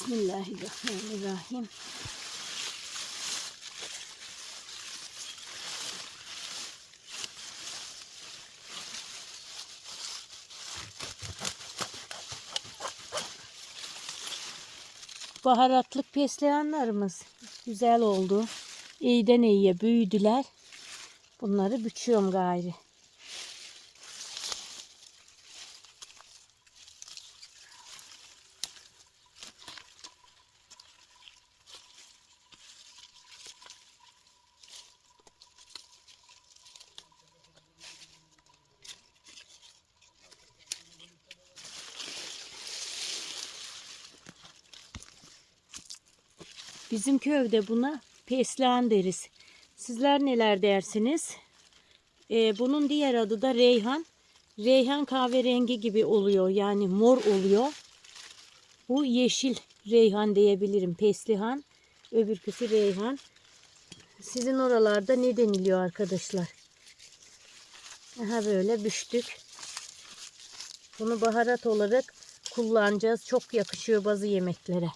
Bismillahirrahmanirrahim. Baharatlık fesleğenlerimiz güzel oldu. İyiden iyiye büyüdüler. Bunları biçiyorum gayri. Bizim köyde buna pesleğen deriz. Sizler neler dersiniz? Ee, bunun diğer adı da reyhan. Reyhan kahverengi gibi oluyor. Yani mor oluyor. Bu yeşil reyhan diyebilirim. Peslihan. Öbürküsü reyhan. Sizin oralarda ne deniliyor arkadaşlar? Aha böyle büştük. Bunu baharat olarak kullanacağız. Çok yakışıyor bazı yemeklere.